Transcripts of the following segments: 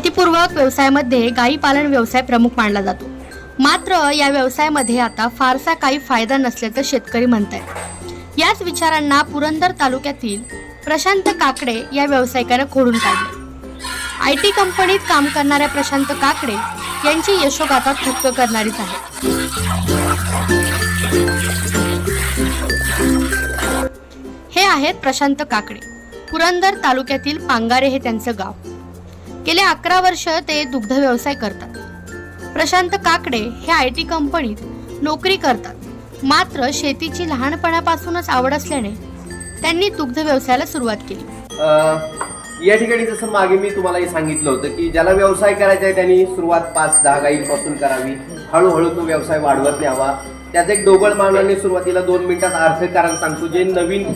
शेतीपूर्वक व्यवसायामध्ये गायी पालन व्यवसाय प्रमुख मानला जातो. मात्र या व्यवसायामध्ये आता फारसा काही फायदा नसल्याचं शेतकरी म्हणत आहेत याच विचारांना पुरंदर तालुक्यातील प्रशांत काकडे या व्यावसायिकानं खोडून काढले. आय टी कंपनीत काम करणाऱ्या प्रशांत काकडे यांची यशोगाथा थक्क करणारीच आहे हे आहेत प्रशांत काकडे. पुरंदर तालुक्यातील पांगारे हे त्यांचं गाव. गेले अकरा वर्ष ते दुग्ध व्यवसाय करतात. प्रशांत काकडे हे आय टी कंपनीत नोकरी करतात. मात्र शेतीची लहानपणापासूनच आवड असल्याने त्यांनी दुग्ध व्यवसायाला सुरुवात केली. या ठिकाणी जसं मागे मी तुम्हाला सांगितलं होतं की ज्याला व्यवसाय करायचा आहे त्यांनी सुरुवात पाच दहा गाईंपासून करावी. हळूहळू तो व्यवसाय वाढवत न्यावा. त्याचं एक डोबळ मानवाने सुरुवातीला दोन मिनिटात अर्थकारण सांगतो जे नवीन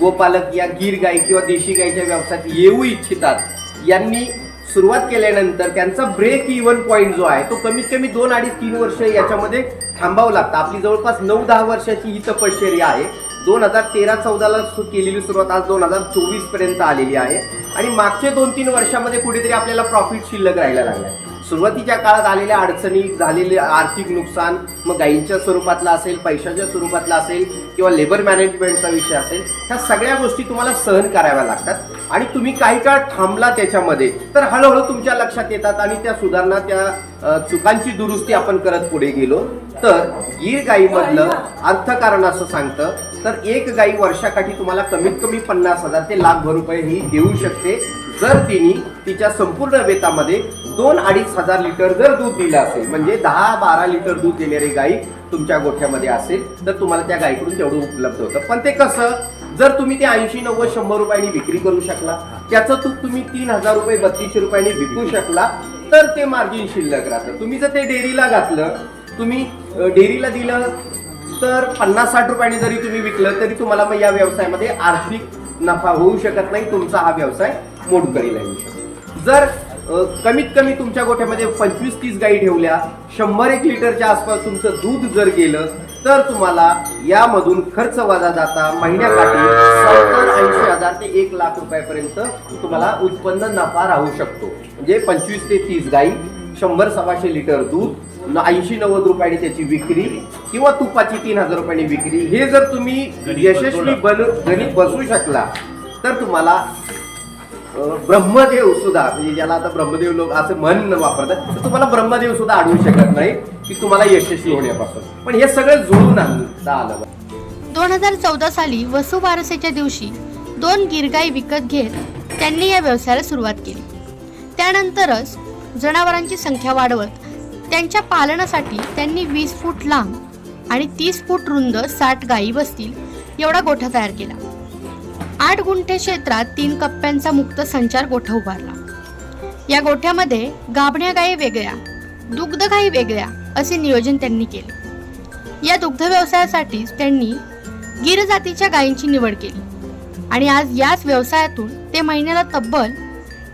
गोपालक या गीर गाई किंवा देशी गाईच्या व्यवसायात येऊ इच्छितात. यांनी सुरुवात केल्यानंतर त्यांचा ब्रेक इव्हन पॉईंट जो आहे तो कमीत कमी दोन अडीच तीन वर्ष याच्यामध्ये थांबावं लागतं. आपली जवळपास नऊ दहा वर्षाची ही तपश्चर्या आहे. दोन हजार तेरा चौदाला केलेली सुरुवात आज दोन हजार चोवीसपर्यंत आलेली आहे. आणि मागच्या दोन तीन वर्षामध्ये कुठेतरी आपल्याला प्रॉफिट शिल्लक राहायला लागलाय. सुरुवातीच्या काळात आलेल्या अडचणी झालेले आर्थिक नुकसान मग गायींच्या स्वरूपातला असेल पैशाच्या स्वरूपातला असेल किंवा लेबर मॅनेजमेंटचा विषय असेल ह्या सगळ्या गोष्टी तुम्हाला सहन कराव्या लागतात. आणि तुम्ही काही काळ थांबला त्याच्यामध्ये तर हळूहळू तुमच्या लक्षात येतात आणि त्या सुधारणा त्या चुकांची दुरुस्ती आपण करत पुढे गेलो. तर गीर गाईमधलं अर्थकारण असं सांगतं तर एक गाई वर्षाकाठी तुम्हाला कमीत कमी पन्नास हजार ते लाखभर रुपये ही देऊ शकते. जर तिने तिच्या संपूर्ण वेतामध्ये दोन अडीच हजार लिटर जर दूध दिलं असेल म्हणजे दहा बारा लिटर दूध देणारी गाई तुमच्या गोठ्यामध्ये असेल तर तुम्हाला त्या गायीकडून तेवढं उपलब्ध होतं. पण ते कसं? जर तुम्ही ते ऐंशी नव्वद शंभर रुपयांनी विक्री करू शकला त्याचं तूप तुम्ही तीन हजार रुपये बत्तीसशे रुपयांनी विकू शकला तर ते मार्जिन शिल्लक राहतं. तुम्ही जर ते डेअरीला घातलं तुम्ही डेअरीला दिलं तर पन्नास साठ रुपयांनी जरी तुम्ही विकलं तरी तुम्हाला मग या व्यवसायामध्ये आर्थिक नफा होऊ शकत नाही तुमचा हा व्यवसाय मोडकरीला येऊ शकतो जर कमीत कमी तुमच्या गोठ्यामध्ये पंचवीस तीस गायी ठेवल्या शंभर एक लिटरच्या आसपास तुमचं दूध जर गेलं तर तुम्हाला यामधून खर्च वजा जाता महिन्याकाठी सत्तर ऐंशी हजार ते एक लाख रुपयापर्यंत तुम्हाला उत्पन्न नफा राहू शकतो. म्हणजे पंचवीस ते तीस गायी शंभर सव्वाशे लिटर दूध ऐंशी नव्वद रुपयाने त्याची विक्री किंवा तुपाची तीन हजार रुपयाने विक्री हे जर तुम्ही यशस्वी बन गणित बसू शकला तर तुम्हाला ब्रह्मदेव सुद्धा म्हणजे ज्याला आता ब्रह्मदेव लोक असं म्हण वापरतात तर तुम्हाला ब्रह्मदेव सुद्धा अडवू शकत नाही की तुम्हाला यशस्वी होण्यापासून. पण हे सगळं जुळून आणता आलं दोन हजार चौदा साली वसुबारसेच्या दिवशी दोन गिरगाई विकत घेत त्यांनी या व्यवसायाला सुरुवात केली. त्यानंतरच जनावरांची संख्या वाढवत त्यांच्या पालनासाठी त्यांनी वीस फूट लांब आणि तीस फूट रुंद साठ गायी बसतील एवढा गोठा तयार केला. आठ गुंठे क्षेत्रात तीन कप्प्यांचा मुक्त संचार गोठा उभारला. या गोठ्यामध्ये गाभण्या गायी वेगळ्या दुग्ध गायी वेगळ्या असे नियोजन त्यांनी केले. या दुग्ध व्यवसायासाठीच त्यांनी गिर जातीच्या गायींची निवड केली आणि आज याच व्यवसायातून ते महिन्याला तब्बल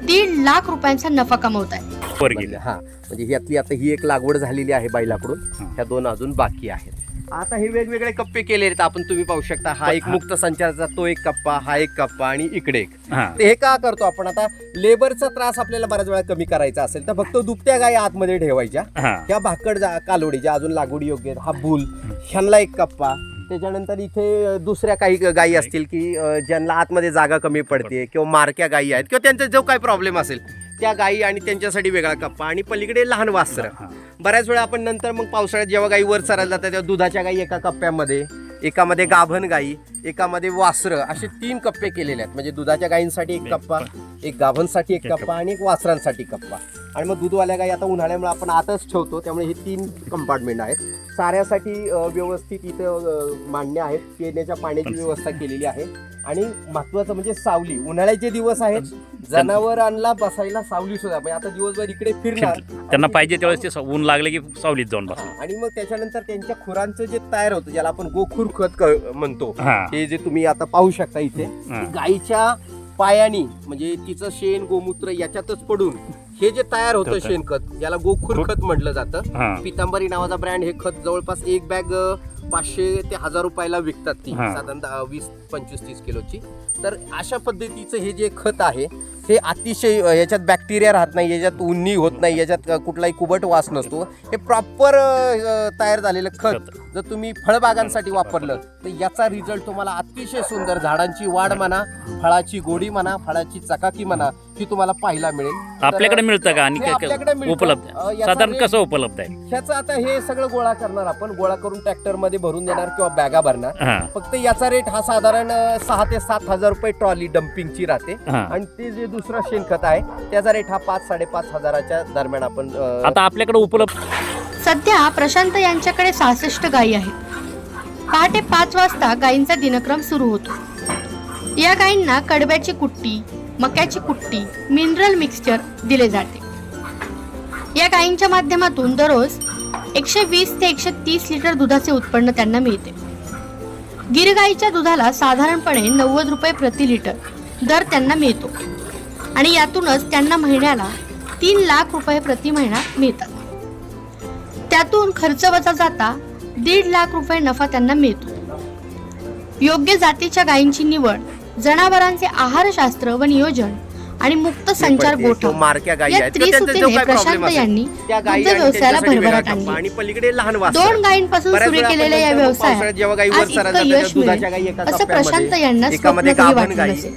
दीड लाख रुपयांचा नफा कमवत आहेत गेले. हा म्हणजे ह्यातली आता ही एक लागवड झालेली आहे बैलाकडून. ह्या दोन अजून बाकी आहेत. आता हे वेगवेगळे कप्पे केले आहेत आपण तुम्ही पाहू शकता. हा एक मुक्त संचाराचा तो एक कप्पा हा एक कप्पा आणि इकडे एक. हा. ते हे का करतो आपण आता? लेबरचा त्रास आपल्याला बऱ्याच वेळा कमी करायचा असेल तर फक्त दुभत्या गायी आतमध्ये ठेवायच्या. ह्या भाकड कालोडी ज्या अजून लागवडी योग्य आहेत हा बुल ह्यांना एक कप्पा. त्याच्यानंतर इथे दुसऱ्या काही गायी असतील की ज्यांना आतमध्ये जागा कमी पडते किंवा मारक्या गायी आहेत किंवा त्यांचा जो काही प्रॉब्लेम असेल त्या गायी आणि त्यांच्यासाठी वेगळा कप्पा. आणि पलीकडे लहान वासरं. बऱ्याच वेळा आपण नंतर मग पावसाळ्यात जेव्हा गाई वर चरायला जातात तेव्हा दुधाच्या गायी एका कप्प्यामध्ये एकामध्ये गाभण गाई एकामध्ये वासरं असे तीन कप्पे केलेले आहेत. म्हणजे दुधाच्या गायींसाठी एक कप्पा एक गाभणसाठी एक एक कप्पा आणि एक वासरांसाठी कप्पा. आणि मग दूधवाल्या गाई आता उन्हाळ्यामुळे आपण आतच ठेवतो त्यामुळे हे तीन कंपार्टमेंट आहेत. साऱ्यासाठी अ, व्यवस्थित इथं मांडणे आहेत. पिण्याच्या पाण्याची व्यवस्था केलेली आहे. आणि महत्वाचं म्हणजे सावली. उन्हाळ्याचे दिवस आहेत. जनावरांना बसायला सावली सुद्धा. म्हणजे आता दिवसभर इकडे फिरणार. त्यांना पाहिजे त्यावेळेस ते ऊन लागले की सावलीत जाऊन बस आणि मग त्याच्यानंतर त्यांच्या खुरांचं जे तयार होतं ज्याला आपण गोखूर खत म्हणतो. हा. जे तुम्ही आता पाहू शकता इथे. की गाईच्या पायानी म्हणजे तिचं शेण गोमूत्र याच्यातच पडून हे जे तयार होतं. शेणखत ज्याला गोखूर खत म्हटलं जातं हा पितांबरी नावाचा ब्रँड हे खत जवळपास एक बॅग पाचशे ते हजार रुपयाला विकतात ती हा. साधारणतः वीस पंचवीस तीस किलोची तर अशा पद्धतीचं हे जे खत आहे हे अतिशय अ, याच्यात बॅक्टेरिया राहत नाही याच्यात उन्नी होत नाही याच्यात अ, कुठलाही कुबट वास नसतो हे प्रॉपर तयार झालेलं खत खत. जर तुम्ही फळबागांसाठी वापरलं तर याचा रिझल्ट तुम्हाला अतिशय सुंदर झाडांची वाढ म्हणा फळाची गोडी म्हणा फळाची चकाकी म्हणा ही तुम्हाला पाहायला मिळेल तर, आपल्याकडे मिळतं का आणि हे काय- आपल्याकडे मिळतं. उपलब्ध अ, आहे? याचा साधारण कसं उपलब्ध आहे ह्याचं आता हे सगळं गोळा करणार आपण गोळा करून ट्रॅक्टर मध्ये भरून देणार किंवा बॅगा भरणार. फक्त याचा रेट हा साधारण अ, सहा ते सात हजार रुपये ट्रॉली डम्पिंगची राहते. हा. आणि ते जे दुसरं शेणखत आहे त्याचा रेट हा पाच साडेपाच हजाराच्या दरम्यान आपण अ, आता आपल्याकडे उपलब्ध सध्या प्रशांत यांच्याकडे सहासष्ट गायी आहेत. पहाटे पाच वाजता गायींचा दिनक्रम सुरू होतो. या गायींना कडब्याची कुट्टी मक्याची कुट्टी मिनरल मिक्सचर दिले जाते. या गायींच्या माध्यमातून दररोज एकशे वीस ते एकशे तीस लिटर दुधाचे उत्पन्न त्यांना मिळते. गिर गाईच्या दुधाला साधारणपणे नव्वद रुपये प्रति लिटर दर त्यांना मिळतो. आणि यातूनच त्यांना महिन्याला तीन लाख रुपये प्रति महिना मिळतात. त्यातून खर्च वजा जाता दीड लाख रुपये नफा त्यांना मिळतो. योग्य जातीच्या गायींची निवड जनावरांचे आहारशास्त्र व नियोजन आणि मुक्त संचार ते गोठा मारक्या गायी या प्रशांत यांनी दुग्ध व्यवसायाला भरभराट आणली. दोन गायींपासून सुरू केलेल्या व्यवसायात आज इतकं यश मिळेल. असं प्रशांत यांना वाटलं नसेल?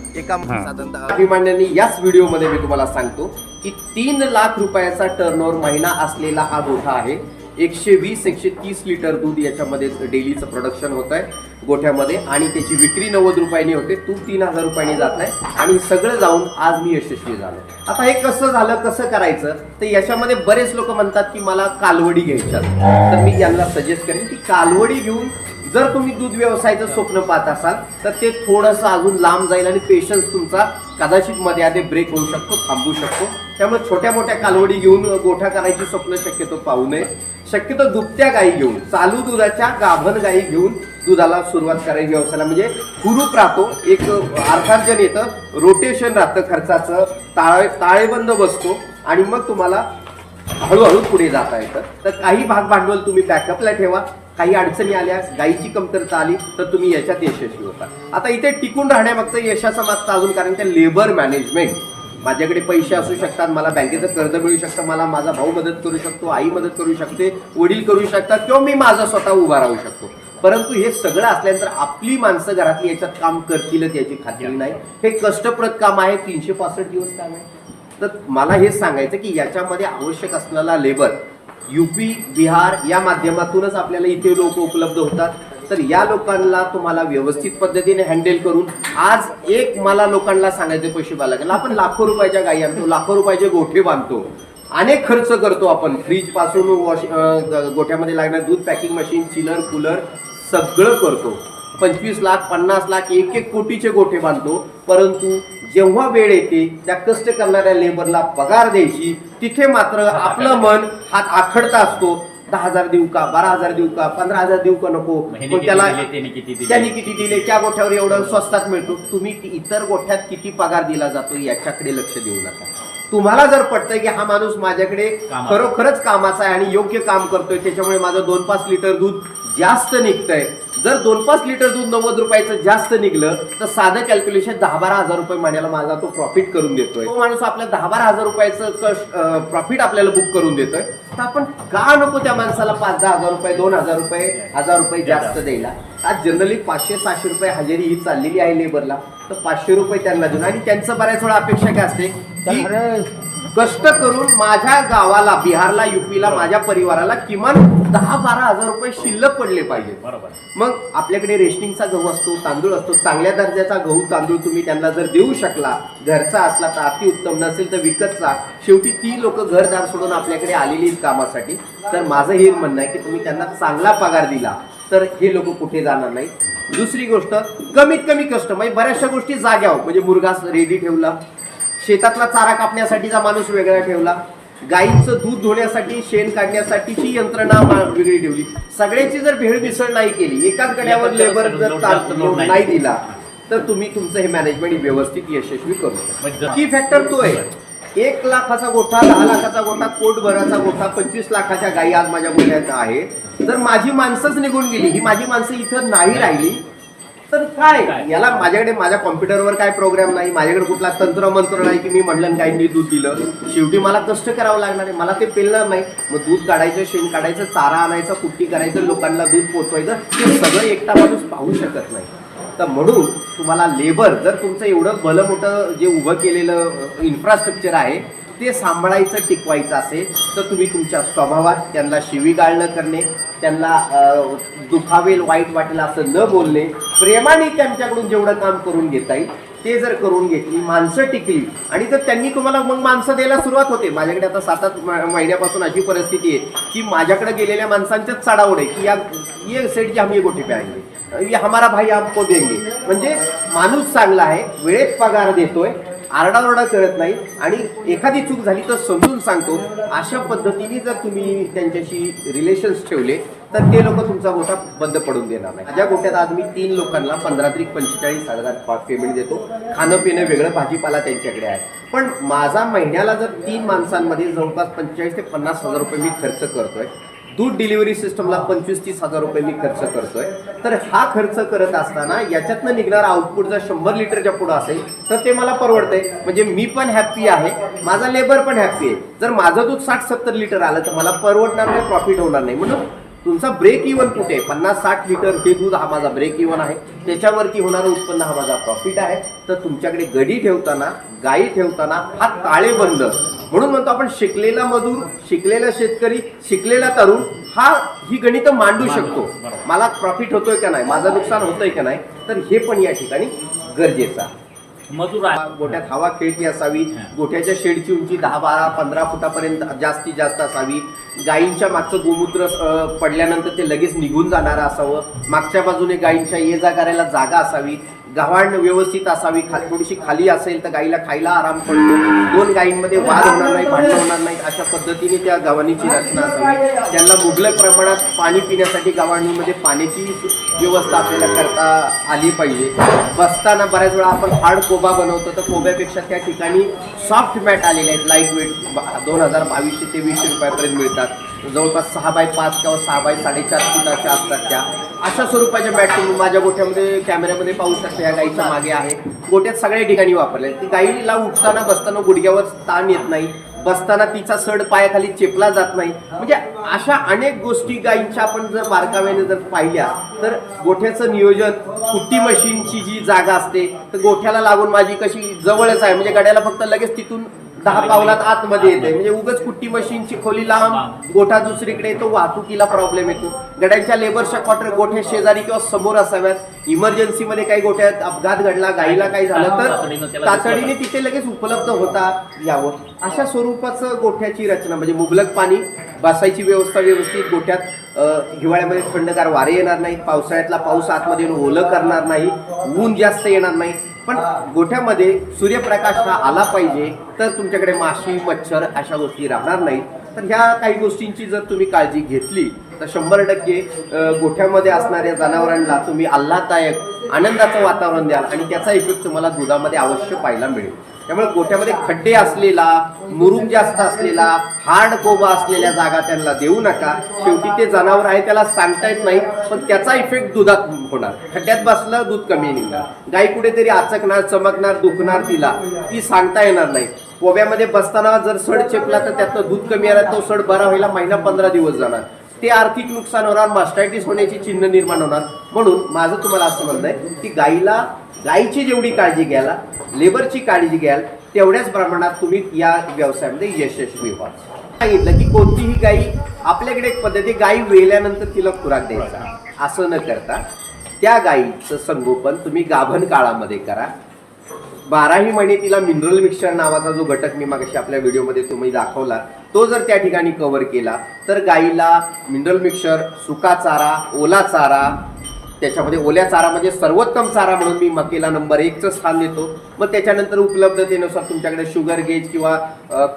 अभिमान्यांनी याच व्हिडिओमध्ये मी तुम्हाला सांगतो की तीन लाख रुपयाचा टर्नओव्हर महिना असलेला हा गोठा आहे. एकशे वीस एकशे तीस लिटर दूध याच्यामध्ये डेलीचं प्रोडक्शन होत आहे गोठ्यामध्ये. आणि त्याची विक्री नव्वद रुपयांनी होते तूप तीन हजार रुपयांनी जात आहे आणि सगळं जाऊन आज मी यशस्वी झालो आता हे कसं झालं कसं करायचं तर याच्यामध्ये बरेच लोक म्हणतात की मला कालवडी घ्यायच्या तर मी यांना सजेस्ट करेन की कालवडी घेऊन जर तुम्ही दूध व्यवसायाचं स्वप्न पाहत असाल तर ते थोडंसं अजून लांब जाईल आणि पेशन्स तुमचा कदाचित मध्ये ब्रेक होऊ शकतो थांबू शकतो. त्यामुळे छोट्या मोठ्या कालवडी घेऊन गोठा करायची स्वप्न शक्यतो पाहू नये. शक्यतो दुभत्या गायी घेऊन चालू दुधाच्या गाभण गायी घेऊन दुधाला सुरुवात करायची व्यवसायाला म्हणजे कुरूप राहतो एक अर्थार्जन येतं रोटेशन राहतं खर्चाचं ताळे ताळेबंद बसतो आणि मग तुम्हाला हळूहळू पुढे जाता येतं. तर काही भाग भांडवल तुम्ही बॅकअपला ठेवा. काही अडचणी आल्या गायीची कमतरता आली तर तुम्ही याच्यात यशस्वी होता. आता इथे टिकून राहण्यामागचं यशाचं मागचं अजून कारण ते लेबर मॅनेजमेंट माझ्याकडे पैसे असू शकतात मला बँकेचं कर्ज मिळू शकतं मला माझा भाऊ मदत करू शकतो आई मदत करू शकते वडील करू शकतात किंवा मी माझा स्वतः उभा राहू शकतो. परंतु हे सगळं असल्यानंतर आपली माणसं घरातली याच्यात काम करतीलच याची खात्री नाही. हे कष्टप्रद काम आहे तीनशे पासष्ट दिवस काम आहे. तर मला हे सांगायचं की याच्यामध्ये आवश्यक असलेला लेबर यूपी बिहार या माध्यमातूनच आपल्याला इथे लोक उपलब्ध होतात. तर या लोकांना तुम्हाला व्यवस्थित पद्धतीने हँडल करून आज एक मला लोकांना सांगायचे पैसे मला लागेल. आपण लाखो रुपयाच्या गायी आणतो लाखो रुपयाचे गोठे बांधतो. अनेक खर्च करतो आपण. फ्रीजपासून वॉश गोठ्यामध्ये लागणार दूध पॅकिंग मशीन चिलर कूलर सगळं करतो. पंचवीस लाख पन्नास लाख एक एक कोटीचे गोठे बांधतो. परंतु जेव्हा वेळ येते त्या कष्ट करणाऱ्या लेबरला पगार द्यायची तिथे मात्र आपलं मन हात आखडता असतो. दहा हजार देऊ का? बारा हजार देऊ का? पंधरा हजार देऊ का नको? मग त्याला त्यांनी किती दिले? त्या गोठ्यावर एवढं स्वस्तात मिळतो. तुम्ही ती इतर गोठ्यात किती पगार दिला जातो याच्याकडे लक्ष देऊ नका. तुम्हाला जर पटतंय की हा माणूस माझ्याकडे खरोखरच कामाचा आहे आणि योग्य काम करतोय त्याच्यामुळे माझं दोन पाच लिटर दूध जास्त निघतंय. जर दोन पाच लिटर दूध नव्वद रुपयाचं जास्त निघलं तर साधं कॅल्क्युलेशन दहा बारा हजार रुपये महिन्याला माझा तो प्रॉफिट करून देतोय. तो माणूस आपल्या दहा बारा हजार रुपयाचं प्रॉफिट आपल्याला बुक करून देतोय. तर आपण का नको त्या माणसाला पाच दहा हजार रुपये दोन हजार रुपये हजार रुपये जास्त द्यायला? आज जनरली पाचशे सहाशे रुपये हजेरी ही चाललेली आहे लेबरला तर पाचशे रुपये त्यांना देऊन. आणि त्यांचं बऱ्याच वेळा अपेक्षा काय असते? कष्ट करून माझ्या गावाला बिहारला युपीला माझ्या परिवाराला किमान दहा बारा हजार रुपये शिल्लक पडले पाहिजे. बरोबर. मग आपल्याकडे रेशनिंगचा गहू असतो तांदूळ असतो चांगल्या दर्जाचा गहू तांदूळ तुम्ही त्यांना जर देऊ शकला घरचा असला तर अति उत्तम नसेल तर विकतचा शेवटी ती लोक घरदार सोडून आपल्याकडे आलेली कामासाठी. तर माझं हे म्हणणं आहे की तुम्ही त्यांना चांगला पगार दिला तर हे लोक कुठे जाणार नाही दुसरी गोष्ट कमीत कमी कष्ट म्हणजे बऱ्याचशा गोष्टी जाग्यावर म्हणजे मुरगास रेडी ठेवला शेतातला चारा कापण्यासाठीचा माणूस वेगळा ठेवला. गाईचं दूध धुण्यासाठी शेण काढण्यासाठीची यंत्रणा वेगळी ठेवली. सगळ्याची जर भेळ मिसळ नाही केली एकाच गड्यावर लेबर जर नाही दिला. तर तुम्ही तुमचं हे मॅनेजमेंट व्यवस्थित यशस्वी करू शकता. की फॅक्टर तो आहे. एक लाखाचा गोठा दहा लाखाचा गोठा कोट भराचा गोठा पंचवीस लाखाच्या गायी आज माझ्या गोठ्यात आहे जर माझी माणसंच निघून गेली ही माझी माणसं इथं नाही राहिली तर काय? याला माझ्याकडे माझ्या कॉम्प्युटरवर काय प्रोग्राम नाही? माझ्याकडे कुठला तंत्र मंत्र नाही की मी म्हणलं आणि गायींनी दूध दिलं. शेवटी मला कष्ट करावं लागणार आहे. मला ते पेलणार नाही. मग दूध काढायचं शेण काढायचं चारा आणायचा कुट्टी करायचं लोकांना दूध पोचवायचं हे सगळं एकटा माणूस पाहू शकत नाही. तर म्हणून तुम्हाला लेबर जर तुमचं एवढं भलं मोठं जे उभं केलेलं इन्फ्रास्ट्रक्चर आहे ते सांभाळायचं टिकवायचं असेल तर तुम्ही तुमच्या स्वभावात त्यांना शिवीगाळ न करणे त्यांना दुखावेल वाईट वाटेल असं न बोलणे प्रेमाने त्यांच्याकडून जेवढं काम करून घेता येईल ते जर करून घेतली माणसं टिकली आणि जर त्यांनी तुम्हाला मग माणसं द्यायला सुरुवात होते माझ्याकडे आता सात आठ महिन्यापासून अशी परिस्थिती आहे की माझ्याकडे गेलेल्या माणसांच्याच चढावड आहे की या ये सेट जी आम्ही ये पे ये हमारा भाई आपको देंगे. म्हणजे माणूस चांगला आहे वेळेत पगार देतोय आरडाओरडा करत नाही. आणि एखादी चूक झाली तर समजून सांगतो. अशा पद्धतीने जर तुम्ही त्यांच्याशी रिलेशन्स ठेवले तर ते लोक तुमचा गोठा बंद पडून देणार नाही. माझ्या गोट्यात आज मी तीन लोकांना पंधरा तरी पंचेचाळीस हजार पेमेंट देतो. खाणं पिणं वेगळं भाजीपाला त्यांच्याकडे आहे. पण माझा महिन्याला जर तीन माणसांमध्ये जवळपास पंचेचाळीस ते पन्नास हजार रुपये मी खर्च करतोय दूध डिलिव्हरी सिस्टमला पंचवीस तीस हजार रुपये मी खर्च करतोय. तर हा खर्च करत असताना याच्यातनं निघणारा आउटपुट जर शंभर लिटरच्या पुढं असेल तर ते मला परवडतंय. म्हणजे मी पण हॅप्पी आहे माझा लेबर पण हॅप्पी आहे. जर माझं दूध साठ सत्तर लिटर आलं तर मला परवडणार नाही प्रॉफिट होणार नाही. म्हणून तुमचा ब्रेक इव्हन कुठे? पन्नास साठ लिटर हे दूध हा माझा ब्रेक इव्हन आहे. त्याच्यावरती होणारं उत्पन्न हा माझा प्रॉफिट आहे. तर तुमच्याकडे गडी ठेवताना गायी ठेवताना हा ताळेबंद म्हणून म्हणतो आपण शिकलेला मजूर शिकलेला शेतकरी शिकलेला तरुण हा ही गणित मांडू शकतो. मला प्रॉफिट होतोय का नाही? माझं नुकसान होतंय का नाही? तर हे पण या ठिकाणी गरजेचं आहे. मजूर गोठ्यात हवा खेळती असावी. गोठ्याच्या शेडची उंची दहा बारा पंधरा फुटापर्यंत जास्तीत जास्त असावी. गायींच्या मागचं गोमूत्र पडल्यानंतर ते लगेच निघून जाणारं असावं. मागच्या बाजूने गायींच्या ये जा करायला जागा असावी. गव्हाण व्यवस्थित असावी. खा थोडीशी खाली असेल तर गाईला खायला आराम पडतो. दोन गायींमध्ये वाद होणार नाही भांडण होणार नाही. अशा पद्धतीने त्या गव्हाणीची रचना असावी. त्यांना मुबलक प्रमाणात पाणी पिण्यासाठी गव्हाणीमध्ये पाण्याची व्यवस्था आपल्याला करता आली पाहिजे. बसताना बऱ्याच वेळा आपण हार्ड कोबा बनवतो तर कोब्यापेक्षा त्या ठिकाणी सॉफ्ट मॅट आलेले आहेत. लाइट वेट दोन हजार बावीसशे तेवीसशे रुपयापर्यंत मिळतात. जवळपास सहा बाय पाच किंवा सहा बाय साडेचार फुटाच्या असतात त्या. अशा स्वरूपाच्या मॅट तुम्ही माझ्या गोठ्यामध्ये कॅमेऱ्यामध्ये पाहू शकता या गाईच्या मागे आहे. गोठ्यात सगळ्या ठिकाणी वापरले ती गाईला उठताना बसताना गुडघ्यावर ताण येत नाही. बसताना तिचा सड पायाखाली चेपला जात नाही. म्हणजे अशा अनेक गोष्टी गायींच्या आपण जर बारकाव्याने जर पाहिल्या तर गोठ्याचं नियोजन कुट्टी मशीनची जी जागा असते तर गोठ्याला लागून माझी कशी जवळच आहे. म्हणजे गड्याला फक्त लगेच तिथून दहा पावलात आतमध्ये येते. म्हणजे उगच कुट्टी मशीनची खोली लांब गोठा दुसरीकडे येतो वाहतुकीला प्रॉब्लेम येतो. गड्यांच्या लेबरच्या क्वार्टर गोठ्या शेजारी किंवा समोर असाव्यात. इमर्जन्सीमध्ये काही गोठ्यात अपघात घडला गाईला काही झालं तर तातडीने तिथे लगेच उपलब्ध होता यावं अशा स्वरूपाचं गोठ्याची रचना म्हणजे मुबलक पाणी बसायची व्यवस्था व्यवस्थित गोठ्यात हिवाळ्यामध्ये थंडगार वारे येणार नाहीत पावसाळ्यातला पाऊस आतमध्ये येऊन ओलं करणार नाही ऊन जास्त येणार नाही. पण गोठ्यामध्ये सूर्यप्रकाश हा आला पाहिजे तर तुमच्याकडे माशी मच्छर अशा गोष्टी राहणार नाहीत. तर ह्या काही गोष्टींची जर तुम्ही काळजी घेतली तर शंभर टक्के गोठ्यामध्ये असणाऱ्या जनावरांना तुम्ही आल्हाददायक आनंदाचं वातावरण द्याल आणि त्याचा इफेक्ट तुम्हाला दुधामध्ये अवश्य पाहायला मिळेल. त्यामुळे गोठ्यामध्ये खड्डे असलेला मुरुम जास्त असलेला हार्ड कोबा असलेल्या जागा त्यांना देऊ नका. शेवटी ते जनावर आहे त्याला सांगता येत नाही पण त्याचा इफेक्ट दुधात होणार. खड्ड्यात बसलं दूध कमी निघणार. गाई कुठेतरी आचकणार चमकणार दुखणार तिला ती सांगता येणार नाही. ओव्यामध्ये बसताना जर सड चेपला तर त्यातनं दूध कमी आला तो सड बरा व्हायला महिना पंधरा दिवस जाणार. ते आर्थिक नुकसान होणार मास्टायटिस होण्याची चिन्ह निर्माण होणार. म्हणून माझं तुम्हाला असं म्हणणं आहे की गाईला गाईची जेवढी काळजी घ्यायला लेबरची काळजी घ्याल तेवढ्याच प्रमाणात तुम्ही या व्यवसायामध्ये यशस्वी व्हाल सांगितलं की कोणतीही गाई आपल्याकडे एक पद्धती गाई वेल्यानंतर तिला खुराक द्यायचा. असं न करता त्या गाईचं संगोपन तुम्ही गाभण काळामध्ये करा. बाराही महिने तिला मिनरल मिक्सचर नावाचा जो घटक मी मागाशी आपल्या व्हिडिओमध्ये तुम्ही दाखवला तो जर त्या ठिकाणी कव्हर केला तर गाईला मिनरल मिक्सचर सुका चारा ओला चारा त्याच्यामध्ये ओल्या चारा म्हणजे सर्वोत्तम चारा म्हणून मी मकेला नंबर एकचं स्थान देतो. मग त्याच्यानंतर उपलब्धतेनुसार तुमच्याकडे शुगर गेज किंवा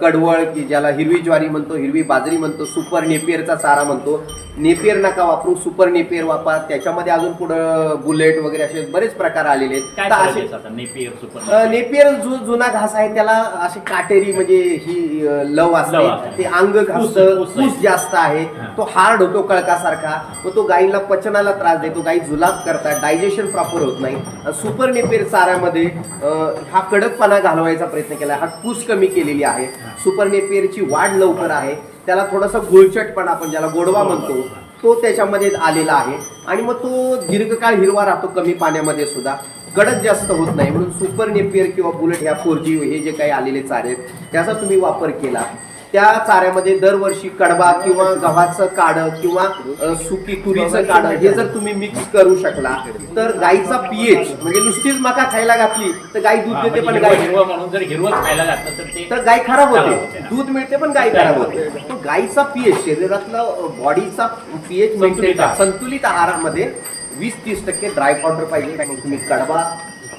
कडवळ की ज्याला हिरवी ज्वारी म्हणतो हिरवी बाजरी म्हणतो सुपर नेपियरचा चारा म्हणतो. नेपियर नका वापरू सुपर नेपियर वापरा. त्याच्यामध्ये अजून पुढं बुलेट वगैरे असे बरेच प्रकार आलेले आहेत. तर असे नेपियर सुपर नेपियर जो जुना घास आहे त्याला अशी काटेरी म्हणजे ही लव असते. ते अंग घासतं ऊस- जास्त आहे. तो हार्ड होतो कळकासारखा. मग तो गाईला पचनाला त्रास देतो. गाई जुलाब करतात. डायजेशन प्रॉपर होत नाही. सुपर नेपियर चाऱ्यामध्ये अ, हा कडकपणा घालवायचा प्रयत्न केला. हा कूस कमी केलेली आहे. सुपर नेपियरची वाढ लवकर आहे. त्याला थोडासा गुळचटपणा आपण ज्याला गोडवा म्हणतो तो त्याच्यामध्ये आलेला आहे. आणि मग तो दीर्घकाळ हिरवा राहतो कमी पाण्यामध्ये सुद्धा. गडद जास्त होत नाही. म्हणून सुपर नेपियर किंवा बुलेट ह्या फोर जी हे जे काही आलेले चारे त्याचा तुम्ही वापर केला. त्या चाऱ्यामध्ये दरवर्षी कडबा किंवा गव्हाचं काढं किंवा सुकी तुरीचं काढं हे जर तुम्ही मिक्स करू शकला तर गाईचा पीएच म्हणजे नुसतीच मका खायला घातली तर गाई दूध देते पण गाय हिरवं म्हणून जर हिरवं खायला घातलं तर गाय खराब होते. दूध मिळते पण गाय खराब होते. तो गायचा पीएच शरीरातला बॉडीचा पीएच संतुलित मेंटेन आहार. संतुलित आहारामध्ये वीस तीस टक्के ड्राय पावडर पाहिजे. तुम्ही कडबा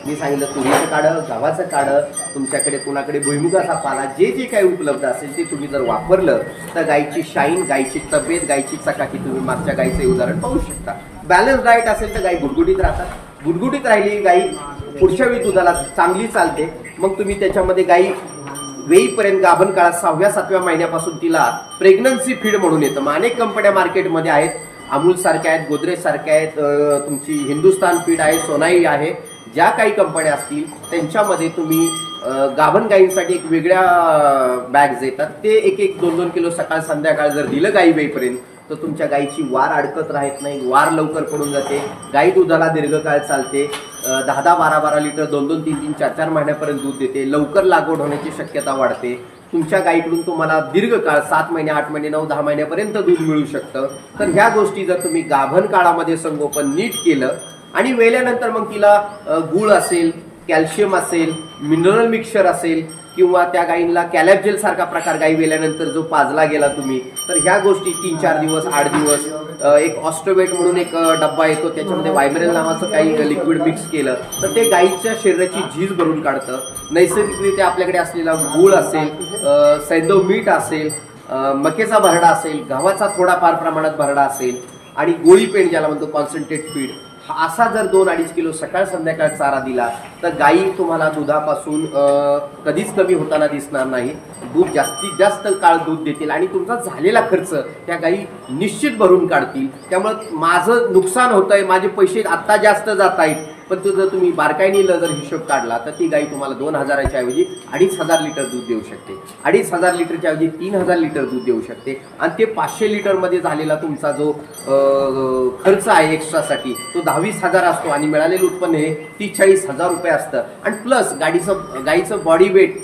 मी सांगितलं तुरीचं काढं गव्हाचं काढं तुमच्याकडे कुणाकडे भुईमुगाचा पाला जे जे काही उपलब्ध असेल ते तुम्ही जर वापरलं तर गायची शाईन गायची तब्येत गायची चकाकी तुम्ही मागच्या गायीचं उदाहरण पाहू शकता. बॅलन्स डाएट असेल तर गाई गुडगुडीत राहतात. गुडगुडीत राहिली गाई पुढच्या वेळी दुधाला चांगली चालते. मग तुम्ही त्याच्यामध्ये गाई वेईपर्यंत गाभण काळात सहाव्या सातव्या महिन्यापासून तिला प्रेग्नन्सी फीड म्हणून येतं. मग अनेक कंपन्या मार्केटमध्ये आहेत. अमूल सारख्या आहेत गोदरेज सारख्या आहेत तुमची हिंदुस्तान फीड आहे सोनाई आहे ज्या काही कंपन्या असतील त्यांच्यामध्ये तुम्ही गाभण गायींसाठी एक वेगळ्या बॅग्स येतात ते एक एक दोन दोन किलो सकाळ संध्याकाळ जर दिलं गाई वेईपर्यंत तर तुमच्या गाईची वार अडकत राहत नाही वार लवकर पडून जाते गाई दुधाला दीर्घकाळ चालते दहा दहा बारा बारा लिटर दोन दोन तीन तीन चार चार महिन्यापर्यंत दूध देते लवकर लागवड होण्याची शक्यता वाढते. तुमच्या गाईकडून तुम्हाला दीर्घकाळ सात महिने आठ महिने नऊ दहा महिन्यापर्यंत दूध मिळू शकतं. तर ह्या गोष्टी जर तुम्ही गाभण काळामध्ये संगोपन नीट केलं आणि वेल्यानंतर मग तिला गूळ असेल कॅल्शियम असेल मिनरल मिक्सचर असेल किंवा त्या गायींना कॅलॅबजेल सारखा प्रकार गायी वेल्यानंतर जो पाजला गेला तुम्ही तर ह्या गोष्टी तीन चार दिवस आठ दिवस एक ऑस्ट्रोवेट म्हणून एक डब्बा येतो त्याच्यामध्ये वायब्रेल नावाचं काही लिक्विड मिक्स केलं तर ते गायीच्या शरीराची झीज भरून काढतं. नैसर्गिकरित्या आपल्याकडे असलेला गूळ असेल अ, मीठ असेल मकेचा भरडा असेल गव्हाचा थोडाफार प्रमाणात भरडा असेल आणि गोळी पेंड ज्याला म्हणतो कॉन्सन्ट्रेट फीड असा जर दोन अडीच किलो सकाळ संध्याकाळ चारा दिला तर गायी तुम्हाला दुधापासून कधीच कमी होताना दिसणार नाही. दूध जास्तीत जास्त काळ दूध देतील आणि तुमचा झालेला खर्च त्या गायी निश्चित भरून काढतील. त्यामुळं माझं नुकसान होतंय माझे पैसे आत्ता जास्त जात आहेत. पण तो जर तुम्ही बारकाईने जर हिशोब काढला तर ती गाई तुम्हाला दोन हजाराच्या ऐवजी अडीच हजार लिटर दूध देऊ शकते. अडीच हजार लिटरच्या ऐवजी तीन हजार लिटर दूध देऊ शकते. आणि ते पाचशे लिटरमध्ये झालेला तुमचा जो खर्च आहे एक्स्ट्रासाठी तो दहावीस हजार असतो आणि मिळालेलं उत्पन्न हे तीस चाळीस हजार रुपये असतं. आणि प्लस गाडीचं गाईचं body weight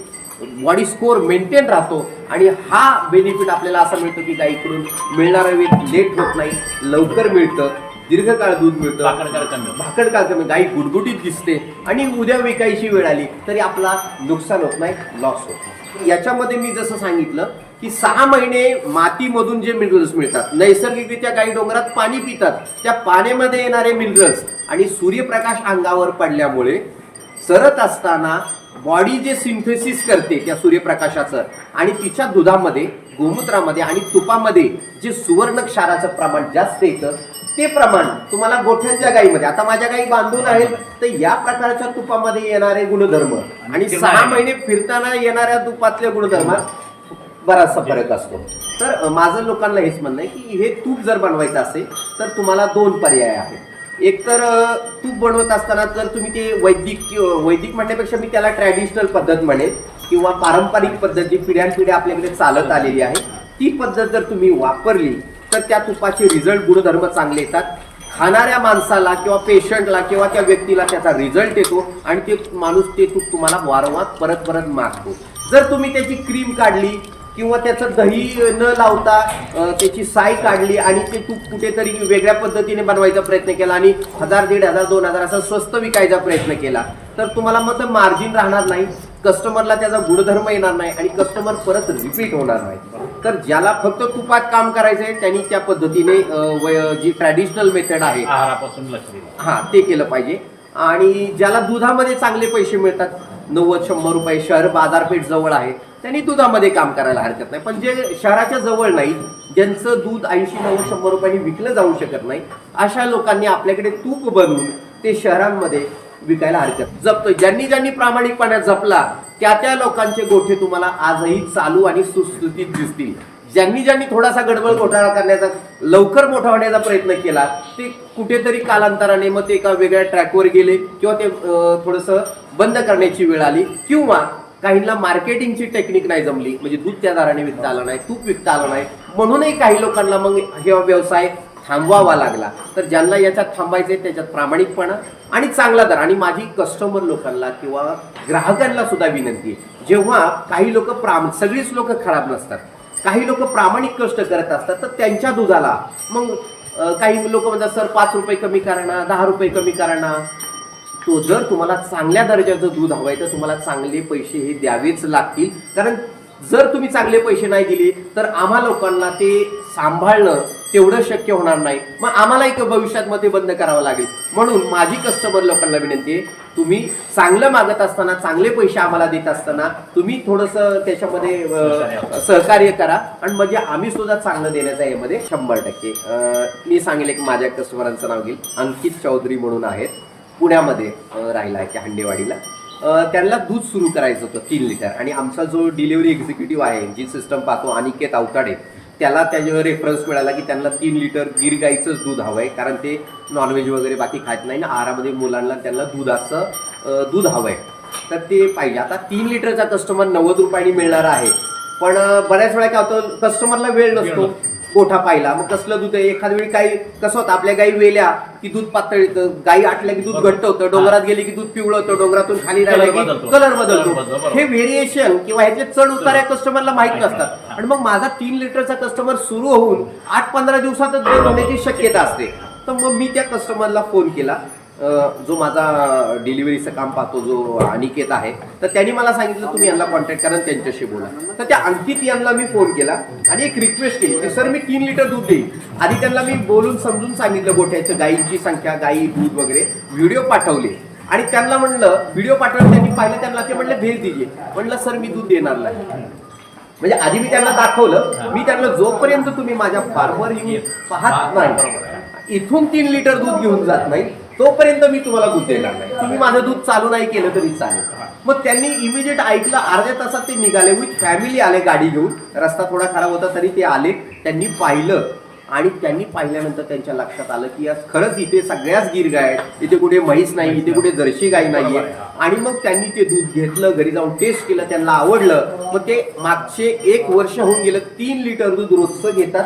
body score maintain राहतो. आणि हा बेनिफिट आपल्याला असा मिळतो की गाईकडून मिळणारा वेळ लेट होत नाही लवकर मिळतं. दीर्घकाळ दूध मिळतं भाकड होतं. भाकड कमी गाई गुडगुडीत दिसते आणि उद्या विकायची वेळ आली तरी आपला नुकसान होत नाही लॉस होत. याच्यामध्ये मी जसं सांगितलं की सहा महिने मातीमधून जे मिनरल्स मिळतात नैसर्गिकरित्या गाई डोंगरात पाणी पितात त्या पाण्यामध्ये येणारे मिनरल्स आणि सूर्यप्रकाश अंगावर पडल्यामुळे चरत असताना बॉडी जे सिंथेसिस करते त्या सूर्यप्रकाशाचं आणि तिच्या दुधामध्ये गोमूत्रामध्ये आणि तुपामध्ये जे सुवर्ण क्षाराचं प्रमाण जास्त येतं ते प्रमाण तुम्हाला गोठ्यांच्या गाईमध्ये आता माझ्या गाई बांधून आहेत तर या प्रकारच्या तुपामध्ये येणारे गुणधर्म आणि सहा महिने फिरताना येणाऱ्या तुपातले गुणधर्मात बराचसा फरक असतो. तर माझं लोकांना हेच म्हणणं आहे की हे तूप जर बनवायचं असेल तर तुम्हाला दोन पर्याय आहेत. एक तर तूप बनवत असताना जर तुम्ही ते वैदिक वैदिक म्हणण्यापेक्षा मी त्याला ट्रॅडिशनल पद्धत म्हणेन किंवा पारंपरिक पद्धत जी पिढ्यानपिढ्या आपल्याकडे चालत आलेली आहे ती पद्धत जर तुम्ही वापरली तर त्या तुपाचे रिझल्ट गुणधर्म चांगले येतात. खाणाऱ्या माणसाला किंवा पेशंटला किंवा त्या व्यक्तीला त्याचा रिझल्ट येतो आणि ते माणूस ते तूप तुम्हाला वारंवार परत परत मागतो. जर तुम्ही त्याची क्रीम काढली किंवा त्याचं दही न लावता त्याची साय काढली आणि ते तूप कुठेतरी वेगळ्या पद्धतीने बनवायचा प्रयत्न केला आणि हजार दीड हजार दोन हजार असा स्वस्त विकायचा प्रयत्न केला तर तुम्हाला मग मार्जिन राहणार नाही कस्टमरला त्याचा गुणधर्म येणार नाही आणि कस्टमर परत रिपीट होणार नाही. तर ज्याला फक्त तुपात काम करायचं आहे त्यांनी त्या पद्धतीने जी ट्रॅडिशनल मेथड आहे हा ते केलं पाहिजे. आणि ज्याला दुधामध्ये चांगले पैसे मिळतात नव्वद शंभर रुपये शहर बाजारपेठ जवळ आहे त्यांनी दुधामध्ये काम करायला हरकत नाही. पण जे शहराच्या जवळ नाही ज्यांचं दूध ऐंशी नव्वद शंभर रुपयांनी विकलं जाऊ शकत नाही अशा लोकांनी आपल्याकडे तूप बनवून ते शहरांमध्ये विकायला हरकत. जपतो ज्यांनी ज्यांनी प्रामाणिकपणा जपला त्या त्या लोकांचे गोठे तुम्हाला आजही चालू आणि सुस्थितीत दिसतील. ज्यांनी ज्यांनी थोडासा गडबड घोटाळा करण्याचा लवकर मोठा होण्याचा प्रयत्न केला ते कुठेतरी कालांतराने मग ते एका वेगळ्या ट्रॅकवर गेले किंवा ते थोडंसं बंद करण्याची वेळ आली किंवा काहींना मार्केटिंगची टेक्निक नाही जमली. म्हणजे दूध त्या दाराने विकता आलं नाही तूप विकता आलं नाही. म्हणूनही काही लोकांना मग हे व्यवसाय थांबवावा लागला. तर ज्यांना याच्यात थांबायचे त्याच्यात प्रामाणिकपणा आणि चांगला दर. आणि माझी कस्टमर लोकांना किंवा ग्राहकांना सुद्धा विनंती आहे. जेव्हा काही लोक प्राम सगळीच लोक खराब नसतात. काही लोक प्रामाणिक कष्ट करत असतात तर त्यांच्या दुधाला मग काही लोक म्हणतात सर पाच रुपये कमी करा ना दहा रुपये कमी करा ना तो जर तुम्हाला चांगल्या दर्जाचं दूध हवं आहे तर तुम्हाला चांगले पैसे हे द्यावेच लागतील. कारण जर तुम्ही चांगले पैसे नाही दिले तर आम्हा लोकांना ते सांभाळणं तेवढं शक्य होणार नाही. मग आम्हाला एक भविष्यात ते बंद करावं लागेल. म्हणून माझी कस्टमर लोकांना विनंती आहे तुम्ही चांगलं मागत असताना चांगले पैसे आम्हाला देत असताना तुम्ही थोडंसं त्याच्यामध्ये सहकार्य करा. आणि म्हणजे आम्ही सुद्धा चांगलं देण्याचा यामध्ये शंभर टक्के. मी सांगेल एक माझ्या कस्टमरांचं नाव घेईल. अंकित चौधरी म्हणून आहेत. पुण्यामध्ये राहिला आहे हंडेवाडीला. त्यांना दूध सुरू करायचं होतं तीन लिटर. आणि आमचा जो डिलिव्हरी एक्झिक्युटिव्ह आहे जी सिस्टम पाहतो अनिकेत अवताडे त्याला त्याच्यावर रेफरन्स मिळाला की त्यांना तीन लिटर गिर गाईचंच दूध हवं आहे कारण ते नॉनव्हेज वगैरे बाकी खात नाही ना. आहारामध्ये मुलांना त्यांना दुधाचं दूध हवं आहे तर ते पाहिजे. आता तीन लिटरचा कस्टमर नव्वद रुपयांनी मिळणार आहे. पण बऱ्याच वेळा काय होतं कस्टमरला वेळ नसतो. गोठा पाहिला. मग कसलं दूध आहे? एखाद वेळी काही कसं होतं? आपल्या गाई वेल्या की दूध पातळ येतं. गाई आटल्या की दूध घट्ट होतं. डोंगरात गेली की दूध पिवळं होतं. डोंगरातून खाली राहिलं की. कलर बदलतो. हे व्हेरिएशन किंवा ह्याचे चढ उतार या कस्टमरला माहीत नसतात. आणि मग माझा तीन लिटरचा कस्टमर सुरू होऊन आठ पंधरा दिवसातच बंद होण्याची शक्यता असते. तर मग मी त्या कस्टमरला फोन केला. जो माझा डिलिव्हरीचं काम पाहतो जो अनिकेत आहे तर त्यांनी मला सांगितलं तुम्ही यांना कॉन्टॅक्ट करा आणि त्यांच्याशी बोला. तर त्या अंकित यांना मी फोन केला आणि एक रिक्वेस्ट केली की सर मी तीन लिटर दूध देईन. आधी त्यांना मी बोलून समजून सांगितलं गोठ्याचं गायींची संख्या गायी दूध वगैरे. व्हिडिओ पाठवले. आणि त्यांना म्हणलं व्हिडिओ पाठवलं त्यांनी पाहिलं त्यांना ते म्हणलं भेज दिली म्हणलं सर मी दूध देणार नाही. म्हणजे आधी मी त्यांना दाखवलं मी त्यांना जोपर्यंत तुम्ही माझ्या फार्मर येऊन पाहत नाही इथून तीन लिटर दूध घेऊन जात नाही तोपर्यंत मी तुम्हाला दूध देणार नाही. तुम्ही माझं दूध चालू नाही केलं तरी चालेल. मग त्यांनी इमिजिएट ऐकलं अर्ध्या तासात ते निघाले. विथ फॅमिली आले गाडी घेऊन. रस्ता थोडा खराब होता तरी ते आले. त्यांनी पाहिलं. आणि त्यांनी पाहिल्यानंतर त्यांच्या लक्षात आलं की आज खरंच इथे सगळ्याच गिर गाय आहेत. इथे कुठे म्हैस नाही इथे कुठे जर्शी गाय नाहीये. आणि मग त्यांनी ते दूध घेतलं घरी जाऊन टेस्ट केलं त्यांना आवडलं. मग ते मागचे एक वर्ष होऊन गेलं तीन लिटर दूध रोजचं घेतात.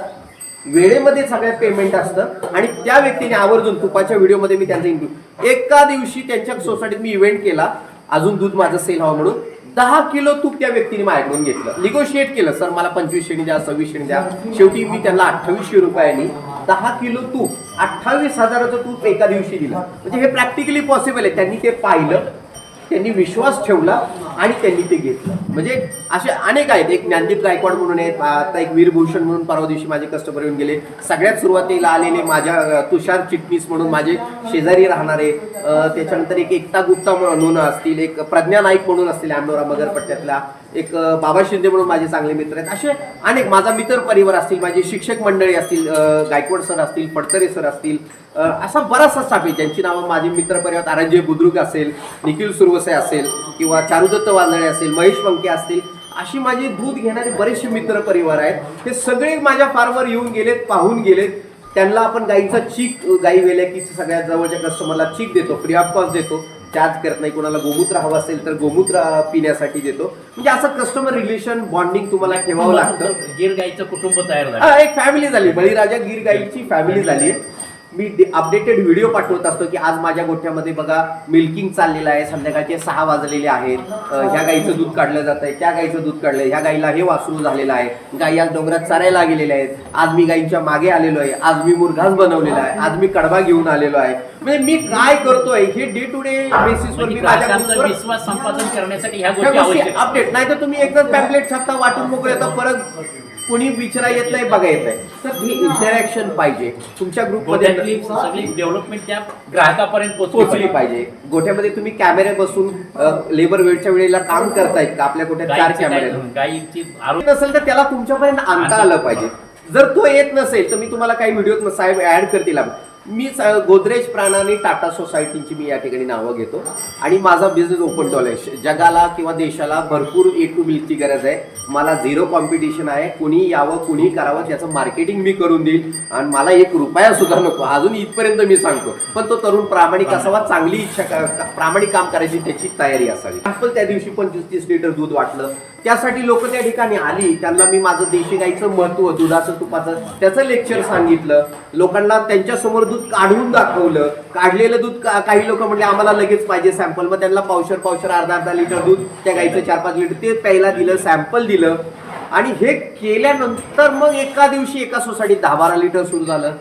वेळेमध्ये सगळ्यात पेमेंट असतं. आणि त्या व्यक्तीने आवर्जून तुपाच्या व्हिडिओमध्ये मी त्यांचा इंटरव्ह्यू एका दिवशी त्यांच्या सोसायटीत मी इव्हेंट केला. अजून दूध माझं सेल हवं म्हणून. दहा किलो तूप त्या व्यक्तीने माझ्याकडून घेतलं. निगोशिएट केलं सर मला पंचवीस शेणी द्या सव्वीस शेणी द्या. शेवटी मी त्यांना अठ्ठावीसशे रुपयांनी दहा किलो तूप अठ्ठावीस हजाराचं तूप एका दिवशी दिलं. म्हणजे हे प्रॅक्टिकली पॉसिबल आहे. त्यांनी ते पाहिलं. त्यांनी विश्वास ठेवला आणि त्यांनी ते घेतलं. म्हणजे असे अनेक आहेत. एक ज्ञानदीप गायकवाड म्हणून आहेत आता एक वीरभूषण म्हणून परवा दिवशी माझे कस्टमर येऊन गेले. सगळ्यात सुरुवातीला आलेले माझ्या तुषार चिटणीस म्हणून माझे शेजारी राहणारे त्याच्यानंतर एक एकता गुप्ता म्हणून असतील एक प्रज्ञा नाईक म्हणून असतील आंडोरा मगरपट्ट्यातला. एक बाबा शिंदे म्हणून माझे चांगले मित्र आहेत. असे अनेक माझा मित्र परिवार असतील माझे शिक्षक मंडळी असतील गायकवाड सर असतील फडतरे सर असतील असा बराचसा स्टाफ आहे ज्यांची नावं माझे मित्र परिवार आरंजय बुद्रुक असेल निखिल सुरवसे असेल किंवा चारुदत्त वांदळे असेल महेश पंके असतील अशी माझी दूध घेणारे बरेचसे मित्र परिवार आहेत. हे सगळे माझ्या फार्मवर येऊन गेलेत पाहून गेलेत. त्यांना आपण गाईचा चीक गाई वेल्या की सगळ्या जवळच्या कस्टमरला चीक देतो फ्री ऑफ कॉस्ट देतो. चार्ज करत नाही कोणाला गोमूत्र हवं असेल तर गोमूत्र पिण्यासाठी देतो. म्हणजे असं कस्टमर रिलेशन बॉन्डिंग तुम्हाला ठेवावं लागतं. गिर गाईचं कुटुंब तयार झालं. एक फॅमिली झाली. बळीराजा गिर गाईची फॅमिली झाली. मी अपडेटेड व्हिडिओ पाठवत असतो की आज माझ्या गोठ्यामध्ये बघा मिल्किंग चाललेलं आहे. संध्याकाळचे सहा वाजलेले आहेत. ह्या गाईचं दूध काढलं जात आहे त्या गाईचं दूध काढलंय ह्या गाईला हे वासरू झालेलं आहे. गाई आज डोंगरात चरायला गेलेल्या आहेत. आज मी गाईंच्या मागे आलेलो आहे. आज मी मुरघास बनवलेला आहे. आज मी कडबा घेऊन आलेलो आहे. म्हणजे मी काय करतोय हे डे टू डे बेसिसवर मी माझ्या विश्वास संपादन करण्यासाठी ह्या गोष्टी. अपडेट नाही तर तुम्ही एकदाच पॅम्पलेट छापता वाटून मोकळे येतं परत कोणी विचारा येत नाही बघा येत नाही. तर हे इंटरॅक्शन पाहिजे. तुमच्या ग्रुपमध्ये सगळी डेव्हलपमेंट त्या ग्राहकापर्यंत पोहोचली पाहिजे. गोठ्यामध्ये तुम्ही कॅमेरे बसून लेबर वेळच्या वेळेला काम करतायत का? आपल्या गोठ्यात चार कॅमेरे आरोग्य नसेल तर त्याला तुमच्यापर्यंत आणता आलं पाहिजे. जर तो येत नसेल तर मी तुम्हाला काही व्हिडिओत साहेब ऍड करतील आपण. मी स- गोदरेज प्राणानी टाटा सोसायटीची मी या ठिकाणी नावं घेतो. आणि माझा बिझनेस ओपन टॉल आहे. जगाला किंवा देशाला भरपूर ए टू मिल्कची गरज आहे. मला झिरो कॉम्पिटिशन आहे. कुणी यावं कुणी करावं त्याचं मार्केटिंग मी करून देईल. आणि मला एक रुपया सुद्धा नको. अजून इथपर्यंत मी सांगतो. पण तो तरुण प्रामाणिक असावा चांगली इच्छा प्रामाणिक काम करायची त्याची तयारी असावी. आपण त्या दिवशी पंचवीस तीस लिटर दूध वाटलं. त्यासाठी लोक त्या ठिकाणी आली. त्यांना मी माझं देशी गाईचं महत्त्व दुधाचं तुपाचं त्याचं लेक्चर सांगितलं. लोकांना त्यांच्यासमोर दूध काढून दाखवलं. काढलेलं दूध का- काही लोक म्हणले आम्हाला लगेच पाहिजे सॅम्पल मग त्यांना पावशर पावशर अर्धा अर्धा लिटर दूध त्या गाईचं चार पाच लिटर ते प्यायला दिलं सॅम्पल दिलं. आणि हे केल्यानंतर मग एका दिवशी एका सोसायटीत दहा बारा लिटर सुरू झालं.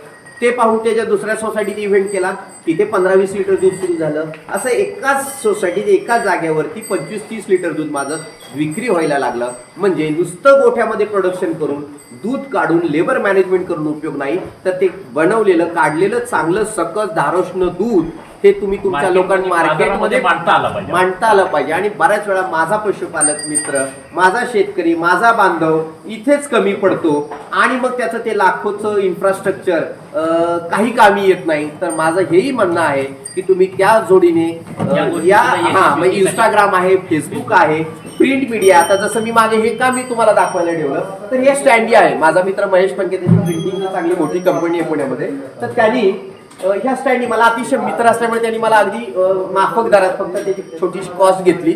ते पाहून त्याच्या दुसऱ्या सोसायटीत इव्हेंट केला तिथे पंधरा वीस लिटर दूध सुरू झालं. असं एकाच सोसायटीत एकाच जागेवरती पंचवीस तीस लिटर दूध माझं विक्री व्हायला लागलं. म्हणजे नुसतं गोठ्यामध्ये प्रोडक्शन करून दूध काढून लेबर मॅनेजमेंट करून उपयोग नाही. तर ते बनवलेलं काढलेलं चांगलं सकस धारोष्ण दूध हे तुम्ही तुमच्या लोकांना मध्ये, मार्केटमध्ये मांडता आलं पाहिजे. मांडता आलं पाहिजे. आणि बऱ्याच वेळा माझा पशुपालक मित्र माझा शेतकरी माझा बांधव इथेच कमी पडतो. आणि मग त्याचं ते लाखोचं इन्फ्रास्ट्रक्चर काही कामी येत नाही. तर माझं हेही म्हणणं आहे की तुम्ही त्या जोडीने या हा मग इंस्टाग्राम आहे फेसबुक आहे प्रिंट मीडिया आता जसं मी मागे हे काम मी तुम्हाला दाखवायला ठेवलं तर हे स्टँडी आहे. माझा मित्र महेश पणके त्याची प्रिंटिंगची चांगली मोठी कंपनी आहे पुण्यामध्ये. तर त्यांनी ह्या स्टँडनी मला अतिशय मित्र असल्यामुळे त्यांनी मला अगदी माफक दरात फक्त त्याची छोटीशी कॉस्ट घेतली.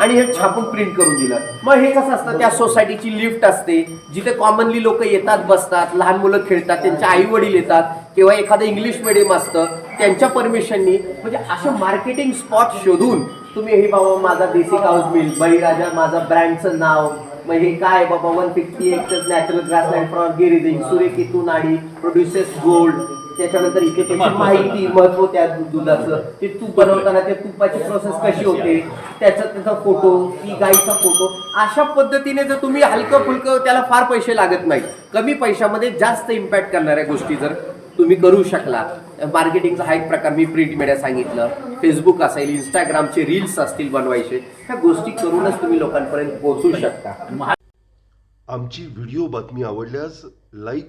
आणि हे छापून प्रिंट करून दिलं. मग हे कसं असतं त्या सोसायटीची लिफ्ट असते जिथे कॉमनली लोक येतात बसतात लहान मुलं खेळतात त्यांचे आई वडील येतात किंवा एखादं इंग्लिश मिडियम असतं त्यांच्या परमिशननी म्हणजे असं मार्केटिंग स्पॉट शोधून तुम्ही हे बाबा माझा देसी हाऊस मिल बळीराजा माझा ब्रँडचं नाव मग हे काय बाबा वन फिफ्टी एकच नॅचरल ग्रासलँड फ्रॉम गिरिजिंग सूर्यकेतू नाडी प्रोड्युसेस गोल्ड त्याच्यानंतर इथे त्याची. माहिती महत्त्व त्या दुधाचं ते तूप बनवताना त्या तुपाची प्रोसेस कशी होते? त्याचा त्याचा फोटो ती गाईचा फोटो अशा पद्धतीने जर तुम्ही हलकं फुलकं त्याला फार पैसे लागत नाही कमी पैशामध्ये जास्त इम्पॅक्ट करणाऱ्या गोष्टी जर तुम्ही करू शकला. मार्केटिंगचा हा एक प्रकार मी प्रिंट मीडिया सांगितलं. फेसबुक असेल इंस्टाग्रामचे रील्स असतील बनवायचे. ह्या गोष्टी करूनच तुम्ही लोकांपर्यंत पोहोचू शकता. आमची व्हिडिओ बातमी आवडल्यास लाईक